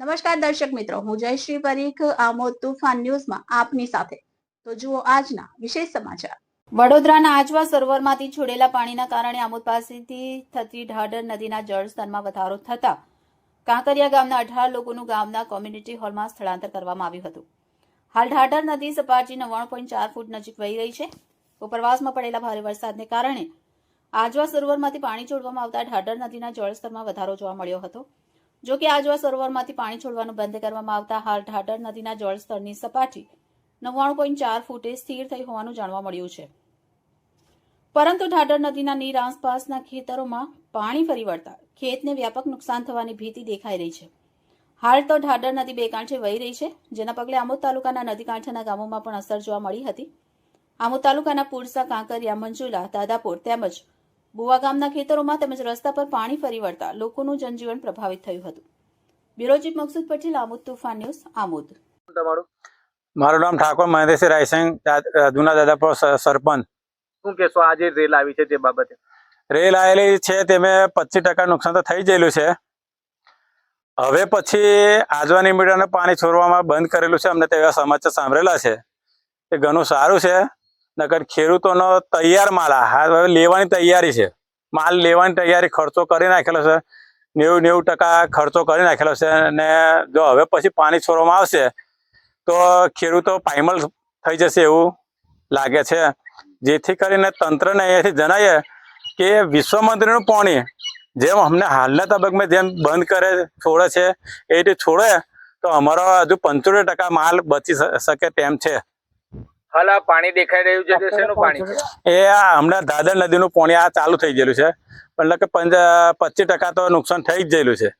નમસ્કાર દર્શક મિત્રો, હું જયશ્રી પરીખ, આમોદ તુફાન ન્યૂઝમાં આપની સાથે. તો જુઓ આજના વિશેષ સમાચાર. વડોદરાના આજવા સરોવરમાંથી છોડેલા પાણીના કારણે આમોદ પાસેથી થતી ઢાડર નદીના જળસ્તરમાં વધારો થતા કાંકરિયા ગામના અઢાર લોકોનું ગામના કોમ્યુનિટી હોલમાં સ્થળાંતર કરવામાં આવ્યું હતું. હાલ ઢાઢર નદી સપાટી નવ્વાણું પોઈન્ટ ચાર ફૂટ નજીક વહી રહી છે. ઉપરવાસમાં પડેલા ભારે વરસાદને કારણે આજવા સરોવરમાંથી પાણી છોડવામાં આવતા ઢાઢર નદીના જળસ્તરમાં વધારો જોવા મળ્યો હતો. જો કે આજવા સરોવરમાંથી પાણી છોડવાનું બંધ કરવામાં આવતા હાલ ઢાઢર નદીના જળસ્તરની સપાટી નવ્વાણું પોઈન્ટ ચાર ફૂટે સ્થિર થઈ હોવાનું જાણવા મળ્યું છે. પરંતુ ઢાઢર નદીના નીર આસપાસના ખેતરોમાં પાણી ફરી વળતા ખેતને વ્યાપક નુકસાન થવાની ભીતિ દેખાઈ રહી છે. હાલ તો ઢાઢર નદી બે કાંઠે વહી રહી છે, જેના પગલે આમોદ તાલુકાના નદી કાંઠાના ગામોમાં પણ અસર જોવા મળી હતી. આમોદ તાલુકાના પુરસા, કાંકરિયા, મંજુલા, દાદાપુર તેમજ બુવા ગામના ખેતરોમાં તેમજ રસ્તા પર પાણી ફરી વળતા લોકોનું જનજીવન પ્રભાવિત થયું હતું. Bureau Maksud Patel Amod Toofan news Amod. તમારું? મારું નામ ઠાકોર મહેન્દ્રસિંહ રાયસિંહ જૂના દાદાપુર સરપંચ. શું કેશો આજે રેલ આવી છે તે બાબતે? રેલ આવેલી છે તેમાં પચીસ ટકા નુકસાન તો થઈ ગયેલું છે. હવે પછી આજવાની મીટરને પાણી છોડવામાં બંધ કરેલું છે અમને તેવા સમાચાર સાંભળેલા છે. એ ઘણું સારું છે. નકર ખેડૂતોનો તૈયાર માલ હવે લેવાની તૈયારી છે. માલ લેવાની તૈયારી ખર્ચો કરી નાખેલો છે. નેવું નેવું ટકા ખર્ચો કરી નાખેલો છે અને જો હવે પછી પાણી છોડવામાં આવશે તો ખેડૂતો પાયમલ થઈ જશે એવું લાગે છે. જેથી કરીને તંત્રને અહીંયાથી જણાવીએ કે વિશ્વ મંત્રીનું પાણી જેમ અમને હાલના તબક્કે જેમ બંધ કરે, છોડે છે, એ રીતે છોડે તો અમારો હજુ પંચોતેર ટકા માલ બચી શકે તેમ છે. હાલ આ પાણી દેખાઈ રહ્યું છે તે શેનું પાણી છે? એ આ હમણાં દાદર નદીનું પાણી આ ચાલુ થઈ ગયેલું છે. એટલે કે પંચ પચીસ ટકા તો નુકસાન થઈ જ ગયેલું છે.